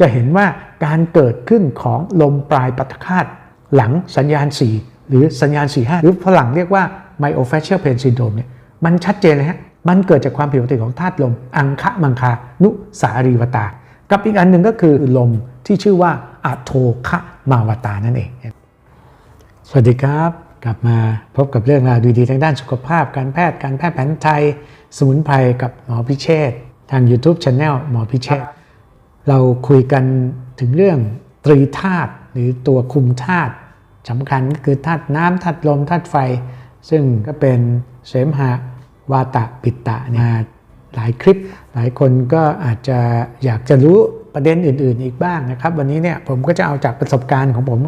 จะเห็นว่าการเกิดขึ้นของลมปลายปัตคาตหลังสัญญาณ 4 หรือสัญญาณ 4 5 หรือฝรั่งเรียกว่า myofascial pain syndrome เนี่ยมันชัดเจนเลยฮะ มันเกิดจากความผิดปกติของธาตุลม อังคะมังคา นุสารีวตา กับอีกอันหนึ่งก็คือลมที่ชื่อว่าอะโทคะมาวตานั่นเอง สวัสดีครับ กลับมาพบกับเรื่องราวดีๆทางด้านสุขภาพ การแพทย์การแพทย์แผนไทย สมุนไพรกับหมอพิเชษทาง YouTube Channel หมอพิเชษ เราคุยกันถึงเรื่องตรีธาตุหรือตัวคุมธาตุสำคัญก็คือธาตุน้ำธาตุลมธาตุไฟ ซึ่งก็เป็นเสมหะวาตะปิตะเนี่ยหลายคลิป หลายคนก็อาจจะอยากจะรู้ประเด็นอื่น ๆ อีกบ้างนะครับ วันนี้เนี่ยผมก็จะเอาจากประสบการณ์ของผม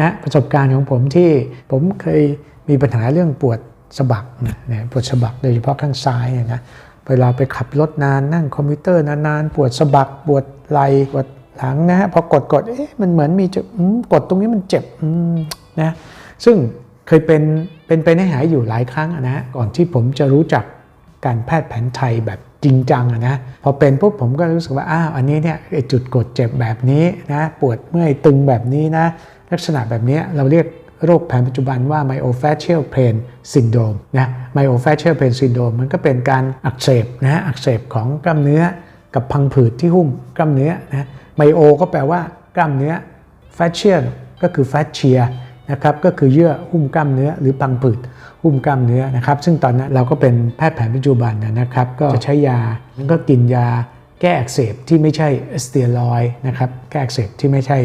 นะประสบการณ์ของผมที่ผมเคยมีปัญหาเรื่องปวดสะบักนะปวดสะบักโดยเฉพาะข้างซ้ายเนี่ยนะเวลาไปขับรถนานนั่งคอมพิวเตอร์นานๆปวดสะบักปวด ไหล่ปวดหลังนะฮะพอกดกดเอ๊ะมันเหมือนมีจะกดตรงนี้มันเจ็บนะซึ่งเคยเป็นเป็นไปให้หายอยู่หลายครั้งนะก่อนที่ผมจะรู้จักการแพทย์แผนไทยแบบจริงจังนะพอเป็นปุ๊บผมก็รู้สึกว่าอ้าวอันนี้เนี่ยจุดกดเจ็บแบบนี้นะปวดเมื่อยตึงแบบนี้นะลักษณะแบบนี้เราเรียกโรคแผนปัจจุบันว่า myofascial pain syndrome นะ myofascial pain syndrome มันก็เป็นการอักเสบนะอักเสบของกล้ามเนื้อ กับพังผืดที่หุ้มกล้ามเนื้อนะไมโอก็แปลว่ากล้ามเนื้อ fascial ก็คือ fascia นะครับก็คือเยื่อหุ้มกล้ามเนื้อหรือพังผืดหุ้มกล้ามเนื้อนะครับ ซึ่งตอนนั้นเราก็เป็นแพทย์แผนปัจจุบันนะครับ ก็จะใช้ยาแล้วก็กินยาแก้อักเสบที่ไม่ใช่สเตียรอยด์นะครับแก้อักเสบที่ไม่ใช่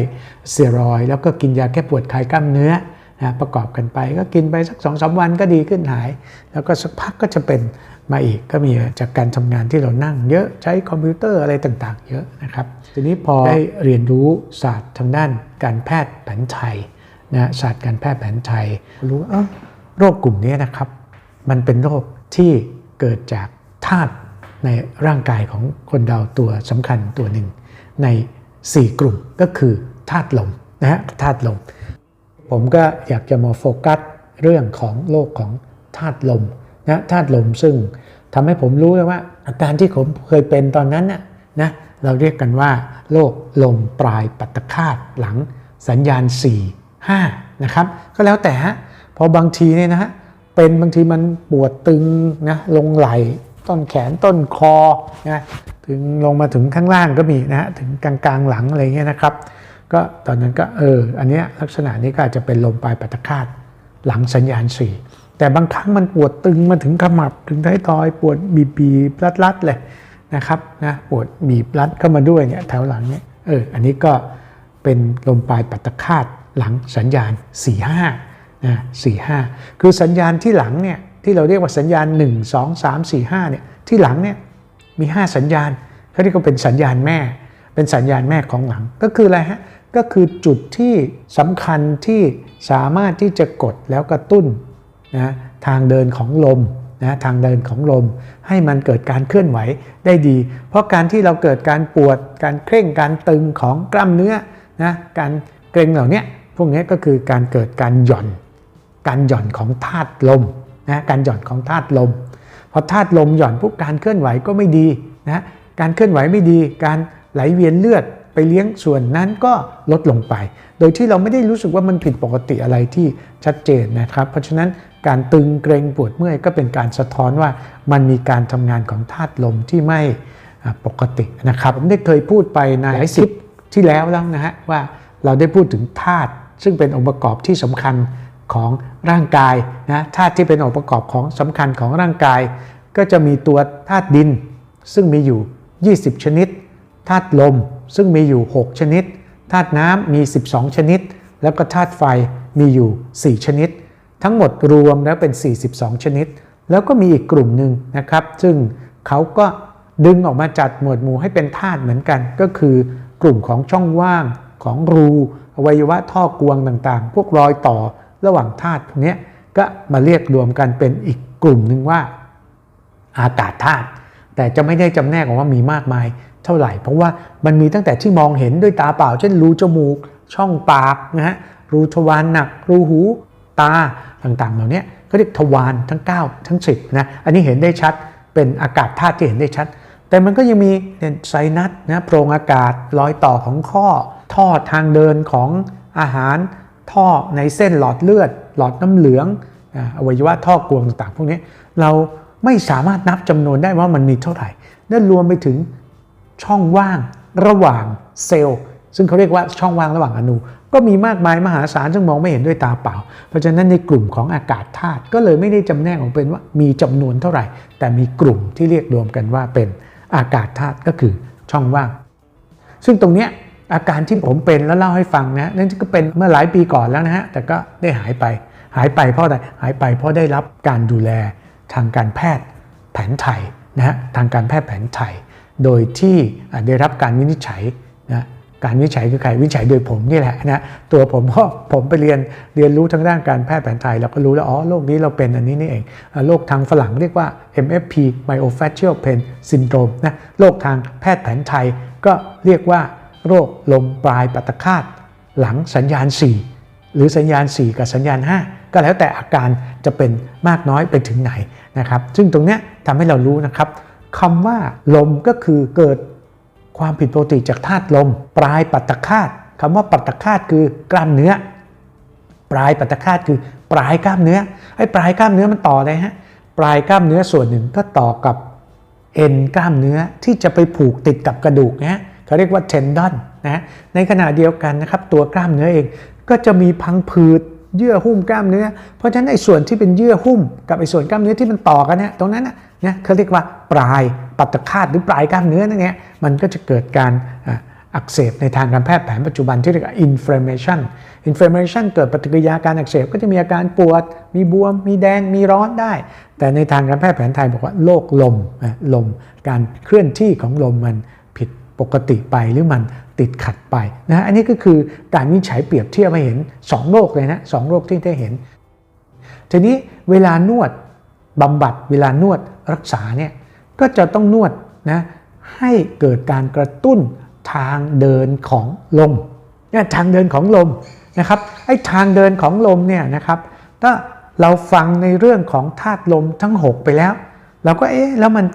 สเตียรอยด์แล้วก็กินยาแก้ปวดคลายกล้ามเนื้อ นะประกอบกันไปก็กินไปสักสองสาวันก็ดีขึ้นหาย แล้วก็สักพักก็จะเป็นมาอีกก็มีจากการทำงานที่เรานั่งเยอะใช้คอมพิวเตอร์อะไรต่างๆ เยอะนะครับ ทีนี้พอได้เรียนรู้ศาสตร์ทางด้านการแพทย์แผนไทยนะศาสตร์การแพทย์แผนไทย รู้ว่าโรคกลุ่มนี้นะครับ มันเป็นโรคที่เกิดจากธาตุในร่างกายของคนเราตัวสำคัญตัวหนึ่ง ใน 4 กลุ่มก็คือธาตุลมนะฮะธาตุลม ผมก็อยากจะมาโฟกัสเรื่องของโรคของธาตุลมนะธาตุลมซึ่งทำให้ผมรู้เลยว่าอาการที่ผมเคยเป็นตอนนั้นนะนะเราเรียกกันว่าโรคลมปลายปัตตคาตหลังสัญญาณ 4 5 นะครับ ก็แล้วแต่ฮะพอบางทีเนี่ยนะฮะเป็นบางทีมันปวดตึงนะลงไหลต้นแขนต้นคอนะถึงลงมาถึงข้างล่างก็มีนะฮะถึงกลางกลางหลังอะไรเงี้ยนะครับ ก็ตอนนั้นก็เอออันเนี้ยลักษณะนี้ก็อาจจะเป็นลมปลายปัตตคาตหลังสัญญาณ 4 แต่บางครั้งมันปวดตึงมาถึงขมับถึงท้ายทอย ปวดบีบีรัดรัดเลยนะครับนะปวดบีบรัดเข้ามาด้วยเนี่ยแถวหลังเนี่ยเอออันนี้ก็เป็นลมปลายปัตตคาตหลังสัญญาณ 4-5นะ4-5 คือสัญญาณที่หลังเนี่ยที่เราเรียกว่าสัญญาณ 1 2 3 4 5เนี่ยที่หลังเนี่ยมี 5 สัญญาณเขาเรียกว่าเป็นสัญญาณแม่ เป็นสัญญาณแม่ของหลังก็คืออะไรฮะ ก็คือจุดที่สำคัญที่สามารถที่จะกดแล้วกระตุ้นนะทางเดินของลมนะทางเดินของลม ให้มันเกิดการเคลื่อนไหวได้ดี เพราะการที่เราเกิดการปวด การเคร่งการตึงของกล้ามเนื้อนะการเกร็งเหล่านี้พวกนี้ก็คือการเกิดการหย่อน การหย่อนของธาตุลมนะการหย่อนของธาตุลมพอธาตุลมหย่อนปุ๊บการเคลื่อนไหวก็ไม่ดีนะการเคลื่อนไหวไม่ดี การไหลเวียนเลือด ไปเลี้ยงส่วนนั้นก็ลดลงไป โดยที่เราไม่ได้รู้สึกว่ามันผิดปกติอะไรที่ชัดเจนนะครับ เพราะฉะนั้นการตึงเกรงปวดเมื่อยก็เป็นการสะท้อนว่ามันมีการทำงานของธาตุลมที่ไม่ปกตินะครับ ผมได้เคยพูดไปในหลายสิบที่แล้วแล้วนะฮะว่าเราได้พูดถึงธาตุซึ่งเป็นองค์ประกอบที่สำคัญของร่างกายนะธาตุที่เป็นองค์ประกอบของสำคัญของร่างกาย ก็จะมีตัวธาตุดิน ซึ่งมีอยู่ 20 ชนิดธาตุลม ซึ่งมีอยู่ 6 ชนิด ธาตุน้ำมี 12 ชนิด แล้วก็ธาตุไฟมีอยู่ 4 ชนิด ทั้งหมดรวมแล้วเป็น 42 ชนิด แล้วก็มีอีกกลุ่มหนึ่งนะครับ ซึ่งเขาก็ดึงออกมาจัดหมวดหมู่ให้เป็นธาตุเหมือนกัน ก็คือกลุ่มของช่องว่างของรูอวัยวะท่อกวงต่างๆ พวกรอยต่อระหว่างธาตุพวกนี้ก็มาเรียกรวมกันเป็นอีกกลุ่มหนึ่งว่าอากาศธาตุแต่จะไม่ได้จำแนกออกว่ามีมากมาย เท่าไหร่ เพราะว่ามันมีตั้งแต่ที่มองเห็นด้วยตาเปล่า เช่นรูจมูก ช่องปากนะฮะรูทวารหนัก รูหูตาต่างๆ เหล่านี้ก็เรียกทวารทั้ง 9 ทั้ง 10นะอันนี้เห็นได้ชัดเป็นอากาศธาตุที่เห็นได้ชัด แต่มันก็ยังมีเนี่ยไซนัสนะโพรงอากาศรอยต่อของข้อ ท่อทางเดินของอาหาร ท่อในเส้นหลอดเลือด หลอดน้ำเหลืองอ่าอวัยวะท่อกวงต่างๆ พวกนี้เราไม่สามารถนับจำนวนได้ว่ามันมีเท่าไหร่นั่นรวมไปถึง ช่องว่างระหว่างเซลล์ ซึ่งเขาเรียกว่าช่องว่างระหว่างอนู ก็มีมากมายมหาศาลซึ่งมองไม่เห็นด้วยตาเปล่า เพราะฉะนั้นในกลุ่มของอากาศธาตุก็เลยไม่ได้จำแนกออกเป็นว่ามีจำนวนเท่าไหร่ แต่มีกลุ่มที่เรียกรวมกันว่าเป็นอากาศธาตุก็คือช่องว่าง ซึ่งตรงเนี้ยอาการที่ผมเป็นแล้วเล่าให้ฟังนะนั่นก็เป็นเมื่อหลายปีก่อนแล้วนะฮะแต่ก็ได้หายไป หายไปเพราะอะไรหายไปเพราะได้รับการดูแลทางการแพทย์แผนไทยนะฮะทางการแพทย์แผนไทย โดยที่ได้รับการวินิจฉัยนะการวินิจฉัยคือใครวินิจฉัยโดยผมนี่แหละนะตัวผมเพราะผมไปเรียนเรียนรู้ทางด้านการแพทย์แผนไทยเราก็รู้แล้วอ๋อโรคนี้เราเป็นอันนี้นี่เองโรคทางฝรั่งเรียกว่า MFP myofascial pain syndrome นะโรคทางแพทย์แผนไทยก็เรียกว่า โรคลมปลายปัตตคาตหลังสัญญาณ 4 หรือสัญญาณ 4 กับสัญญาณ 5 ก็แล้วแต่อาการจะเป็นมากน้อยไปถึงไหนนะครับซึ่งตรงเนี้ยทำให้เรารู้นะครับ คำว่าลมก็คือเกิดความผิดปกติจากธาตุลม ปลายปัตตคาตคำว่าปัตตคาตคือกล้ามเนื้อ ปลายปัตตคาตคือปลายกล้ามเนื้อไอ้ปลายกล้ามเนื้อมันต่ออะไรฮะปลายกล้ามเนื้อส่วนหนึ่งก็ต่อกับเอ็นกล้ามเนื้อที่จะไปผูกติดกับกระดูกนะเขาเรียกว่าเทนดอนนะในขณะเดียวกันนะครับตัวกล้ามเนื้อเองก็จะมีพังผืด เยื่อหุ้มกล้ามเนื้อ เพราะฉะนั้นไอ้ส่วนที่เป็นเยื่อหุ้มกับไอ้ส่วนกล้ามเนื้อที่มันต่อกันเนี่ยตรงนั้นนะนะเขาเรียกว่าปลายปัตตคาตหรือปลายกล้ามเนื้อนั่นเนี่ยมันก็จะเกิดการอักเสบในทางการแพทย์แผนปัจจุบันที่เรียกว่า inflammation inflammation เกิดปฏิกิริยาการอักเสบก็จะมีอาการปวด มีบวม มีแดง มีร้อนได้ แต่ในทางการแพทย์แผนไทยบอกว่าโรคลมลม การเคลื่อนที่ของลมมัน ปกติไปหรือมันติดขัดไปนะอันนี้ก็คือการวินิจฉัยเปรียบเทียบให้เห็น 2 โรคเลยนะสองโรคที่ได้เห็น ทีนี้เวลานวดบำบัดเวลานวดรักษาเนี่ยก็จะต้องนวดนะให้เกิดการกระตุ้นทางเดินของลมเนี่ยทางเดินของลมนะครับไอ้ทางเดินของลมเนี่ยนะครับถ้าเราฟังในเรื่องของธาตุลมทั้ง 6 ไปแล้ว เราก็เอ๊ะแล้วมัน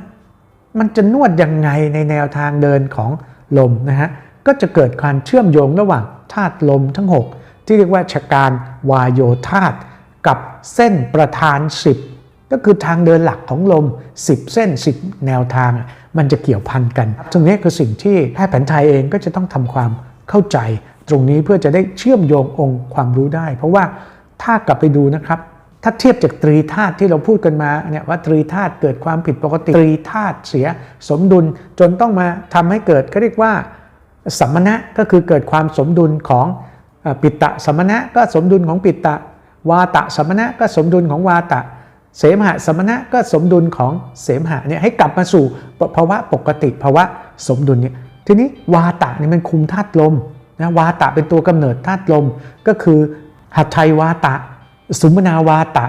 มันจะนวดยังไงในแนวทางเดินของลมนะฮะก็จะเกิดการเชื่อมโยงระหว่างธาตุลมทั้ง 6 ที่เรียกว่าชการวายโยธาตุกับเส้นประธาน 10 ก็คือทางเดินหลักของลม 10 เส้น 10 แนวทาง มันจะเกี่ยวพันกันตรงนี้คือสิ่งที่แพทย์แผนไทยเองก็จะต้องทำความเข้าใจ ตรงนี้เพื่อจะได้เชื่อมโยงองค์ความรู้ได้ เพราะว่าถ้ากลับไปดูนะครับ ถ้าเทียบจากตรีธาตุที่เราพูดกันมาเนี่ยว่าตรีธาตุเกิดความผิดปกติตรีธาตุเสียสมดุลจนต้องมาทำให้เกิดก็เรียกว่าสัมมณะก็คือเกิดความสมดุลของปิตตะสัมมณะก็สมดุลของปิตตะ วาตะสัมมณะก็สมดุลของวาตะ เสมหะสัมมณะก็สมดุลของเสมหะเนี่ยให้กลับมาสู่ภาวะปกติภาวะสมดุลเนี่ยทีนี้วาตะเนี่ยมันคุมธาตุลมนะวาตะเป็นตัวกำเนิดธาตุลมก็คือหัตถัยวาตะ สุมนาวาตะ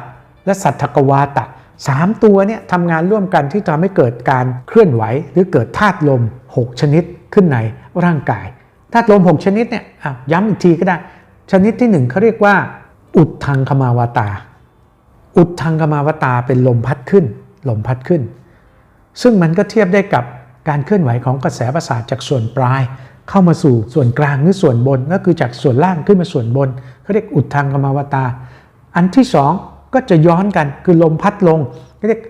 และสัทธกวาตะสามตัวเนี่ยทำงานร่วมกันที่ทำให้เกิดการเคลื่อนไหว หรือเกิดธาตุลม 6 ชนิดขึ้นในร่างกายธาตุลม 6 ชนิดเนี่ยอะย้ำอีกทีก็ได้ ชนิดที่หนึ่งเขาเรียกว่า อุดทางคมาวตา อุดทางคมาวตาเป็นลมพัดขึ้น ลมพัดขึ้น ซึ่งมันก็เทียบได้กับการเคลื่อนไหวของกระแสประสาทจากส่วนปลาย เข้ามาสู่ส่วนกลางหรือส่วนบนก็คือจากส่วนล่างขึ้นมาส่วนบนเขาเรียกอุดทางคมาวตา อันที่สองก็จะย้อนกันคือลมพัดลงเรียก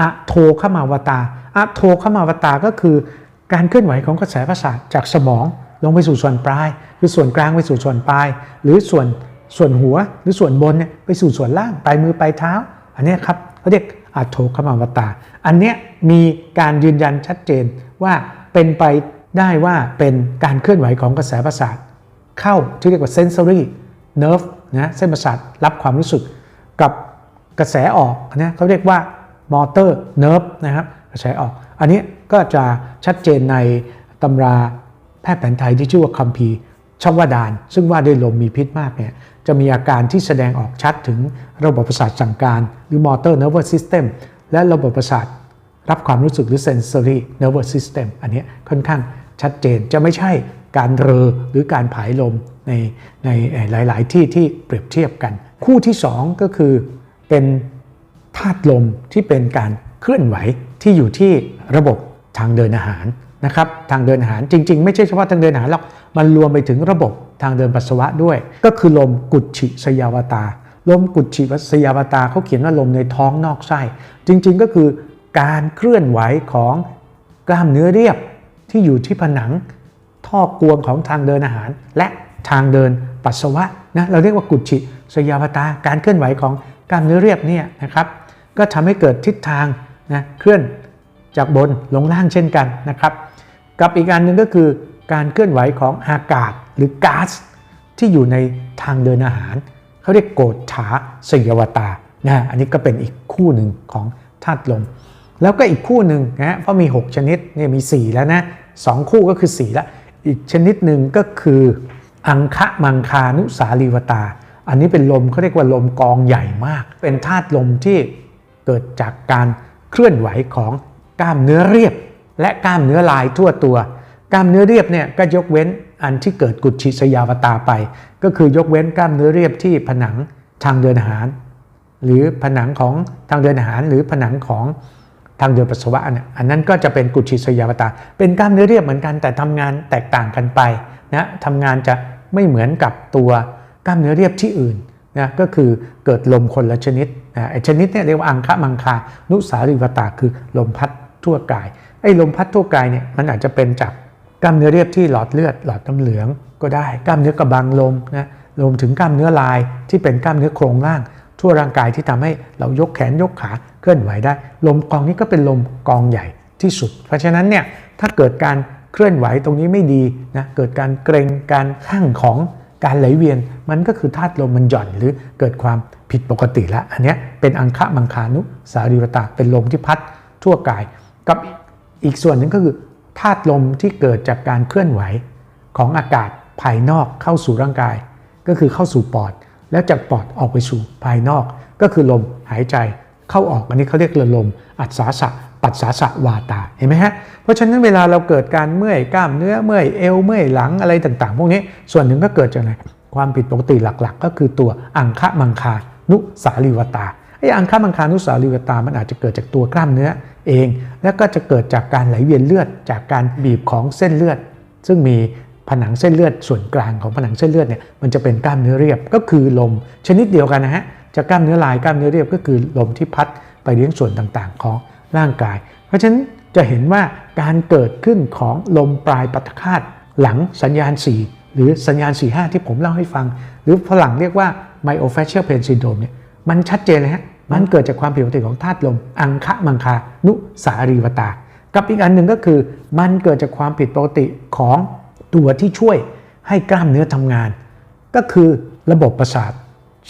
อะโทขมาวตาอะโทขมาวตาก็คือการเคลื่อนไหวของกระแสประสาทจากสมองลงไปสู่ส่วนปลายคือส่วนกลางไปสู่ส่วนปลาย หรือส่วนส่วนหัวหรือส่วนบนเนี่ยไปสู่ส่วนล่างปลายมือปลายเท้า อันนี้ครับเขาเรียกอะโทขมาวตา อันเนี้ยมีการยืนยันชัดเจนว่าเป็นไปได้ว่าเป็นการเคลื่อนไหวของกระแสประสาทเข้าที่เรียกว่า sensory nerve นะเส้นประสาทรับความรู้สึกกับกระแสออกนะเขาเรียกว่า motor nerve นะครับกระแสออก อันนี้ก็จะชัดเจนในตำราแพทย์แผนไทยที่ชื่อว่าคัมภีร์ชวดาน ซึ่งว่าด้วยลมมีพิษมากเนี่ยจะมีอาการที่แสดงออกชัดถึงระบบประสาทสั่งการหรือ motor nervous system และระบบประสาทรับความรู้สึกหรือ sensory nervous system อันนี้ค่อนข้างชัดเจนจะไม่ใช่ การเรอหรือการผายลมในในหลาย ๆ ที่ที่เปรียบเทียบกัน คู่ที่ 2 ก็คือเป็นธาตุลมที่เป็นการเคลื่อนไหวที่อยู่ที่ระบบทางเดินอาหารนะครับทางเดินอาหารจริง ๆ ไม่ใช่เฉพาะทางเดินอาหารหรอกมันรวมไปถึงระบบทางเดินปัสสาวะด้วย ก็คือลมกุจฉิสยาวตา ลมกุจฉิสยาวตาเขาเขียนว่าลมในท้องนอกไส้จริง ๆ ก็คือการเคลื่อนไหวของกล้ามเนื้อเรียบที่อยู่ที่ผนัง ท่อกวงของทางเดินอาหาร และทางเดินปัสสาวะนะเราเรียกว่ากุจิสยาวตาการเคลื่อนไหวของกล้ามเนื้อเรียบเนี่ยนะครับก็ทำให้เกิดทิศทางนะเคลื่อนจากบนลงล่างเช่นกันนะครับ กับอีกอันหนึ่งก็คือการเคลื่อนไหวของอากาศหรือก๊าซที่อยู่ในทางเดินอาหาร เขาเรียกโกฏฐาสยวตานะอันนี้ก็เป็นอีกคู่หนึ่งของธาตุลม แล้วก็อีกคู่หนึ่งนะเพราะมี 6 ชนิดเนี่ยมี 4 แล้วนะสองคู่ก็คือ 4 แล้ว อีกชนิดหนึ่งก็คืออังคะมังคานุสาลีวตา อันนี้เป็นลมเขาเรียกว่าลมกองใหญ่มาก เป็นธาตุลมที่เกิดจากการเคลื่อนไหวของกล้ามเนื้อเรียบ และกล้ามเนื้อลายทั่วตัว กล้ามเนื้อเรียบเนี่ยก็ยกเว้นอันที่เกิดกุชิสยาวตาไป ก็คือยกเว้นกล้ามเนื้อเรียบที่ผนังทางเดินอาหาร หรือผนังของทางเดินอาหารหรือผนังของ ทางเดินปัสสาวะเนี่ยอันนั้นก็จะเป็นกุชิสยาวตา เป็นกล้ามเนื้อเรียบเหมือนกันแต่ทำงานแตกต่างกันไปนะทำงานจะไม่เหมือนกับตัวกล้ามเนื้อเรียบที่อื่นนะก็คือเกิดลมคนละชนิดนะไอชนิดเนี่ยเรียกว่าอังคะมังคา นุสาริวตาคือลมพัดทั่วกาย ไอ้ลมพัดทั่วกายเนี่ยมันอาจจะเป็นจากกล้ามเนื้อเรียบที่หลอดเลือดหลอดน้ำเหลืองก็ได้ กล้ามเนื้อกระบังลมนะรวมถึงกล้ามเนื้อลายที่เป็นกล้ามเนื้อโครงล่าง ทั่วร่างกายที่ทำให้เรายกแขนยกขาเคลื่อนไหวได้ ลมกองนี้ก็เป็นลมกองใหญ่ที่สุด เพราะฉะนั้นเนี่ยถ้าเกิดการเคลื่อนไหวตรงนี้ไม่ดีนะเกิดการเกรงการข้างของการไหลเวียน มันก็คือธาตุลมมันหย่อนหรือเกิดความผิดปกติแล้วอันนี้เป็นอังคะมังคานุสารีวตาเป็นลมที่พัดทั่วกาย กับอีกส่วนหนึ่งก็คือธาตุลมที่เกิดจากการเคลื่อนไหวของอากาศภายนอกเข้าสู่ร่างกาย ก็คือเข้าสู่ปอด แล้วจากปอดออกไปสู่ภายนอก ก็คือลมหายใจเข้าออกอันนี้เขาเรียกลม อัศสาสะปัสสาสะวาตาเห็นไหมฮะเพราะฉะนั้นเวลาเราเกิดการเมื่อยกล้ามเนื้อเมื่อยเอวเมื่อยหลังอะไรต่างๆ พวกนี้ส่วนหนึ่งก็เกิดจากอะไรความผิดปกติหลักๆ ก็คือตัวอังคะมังคานุสาลีวตาไอ้อังคะมังคานุสาลีวตา มันอาจจะเกิดจากตัวกล้ามเนื้อเอง แล้วก็จะเกิดจากการไหลเวียนเลือด จากการบีบของเส้นเลือด ซึ่งมี ผนังเส้นเลือดส่วนกลางของผนังเส้นเลือดเนี่ยมันจะเป็นกล้ามเนื้อเรียบก็คือลมชนิดเดียวกันนะฮะจากกล้ามเนื้อลายกล้ามเนื้อเรียบก็คือลมที่พัดไปเลี้ยงส่วนต่างๆ ของร่างกาย เพราะฉะนั้นจะเห็นว่าการเกิดขึ้นของลมปลายปัตคาตหลังสัญญาณ 4 หรือสัญญาณ 4-5 ที่ผมเล่าให้ฟัง หรือฝรั่งเรียกว่า myofascial pain syndrome เนี่ยมันชัดเจนเลยฮะมันเกิดจากความผิดปกติของธาตุลม อังคะมังคา นุสารีวตา กับอีกอันหนึ่งก็คือ มันเกิดจากความผิดปกติของ ตัวที่ช่วยให้กล้ามเนื้อทำงาน ก็คือระบบประสาท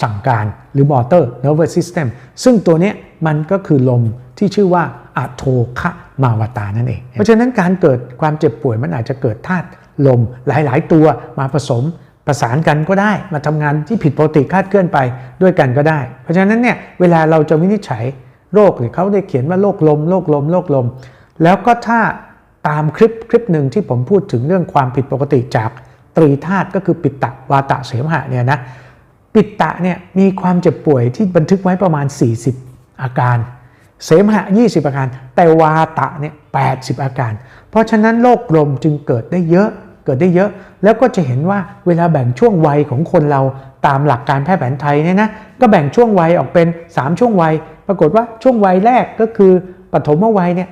สั่งการหรือ motor nervous system ซึ่งตัวนี้มันก็คือลมที่ชื่อว่าอะโทคะมาวตานั่นเอง เพราะฉะนั้นการเกิดความเจ็บป่วยมันอาจจะเกิดธาตุลมหลายๆ ตัวมาผสมประสานกันก็ได้ มาทำงานที่ผิดปกติคาดเคลื่อนไปด้วยกันก็ได้ เพราะฉะนั้นเนี่ยเวลาเราจะวินิจฉัยโรคหรือเขาได้เขียนว่าโรคลมโรคลมโรคลม แล้วก็ถ้า ตามคลิปคลิปหนึ่งที่ผมพูดถึงเรื่องความผิดปกติจากตรีธาตุก็คือปิตตะวาตะเสมหะเนี่ยนะปิตะเนี่ยมีความเจ็บป่วยที่บันทึกไว้ประมาณ 40 อาการ เสมหะ 20 อาการ แต่วาตะเนี่ย80 อาการ เพราะฉะนั้นโรคลมจึงเกิดได้เยอะเกิดได้เยอะ แล้วก็จะเห็นว่าเวลาแบ่งช่วงวัยของคนเราตามหลักการแพทย์แผนไทยเนี่ยนะก็แบ่งช่วงวัยออกเป็น 3 ช่วงวัย ปรากฏว่าช่วงวัยแรกก็คือปฐมวัยเนี่ย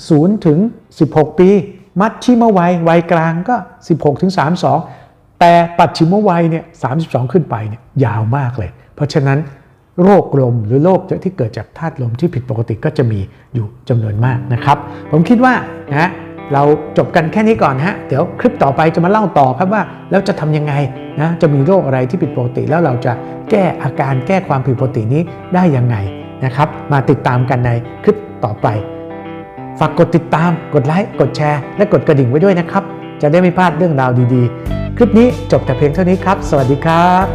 0ถึง 16 ปี มัชชิมวัยวัยกลางก็ 16ถึง32 แต่ปัจฉิมวัยเนี่ย32 ขึ้นไปเนี่ยยาวมากเลย เพราะฉะนั้นโรคลมหรือโรคที่เกิดจากธาตุลมที่ผิดปกติก็จะมีอยู่จำนวนมากนะครับ ผมคิดว่านะเราจบกันแค่นี้ก่อนฮะ เดี๋ยวคลิปต่อไปจะมาเล่าต่อครับว่าแล้วจะทำยังไงนะจะมีโรคอะไรที่ผิดปกติ แล้วเราจะแก้อาการแก้ความผิดปกตินี้ได้ยังไงนะครับ มาติดตามกันในคลิปต่อไป ฝากกดติดตาม กดไลค์ กดแชร์ และกดกระดิ่งไว้ด้วยนะครับ จะได้ไม่พลาดเรื่องราวดีๆ คลิปนี้จบแต่เพียงเท่านี้ครับ สวัสดีครับ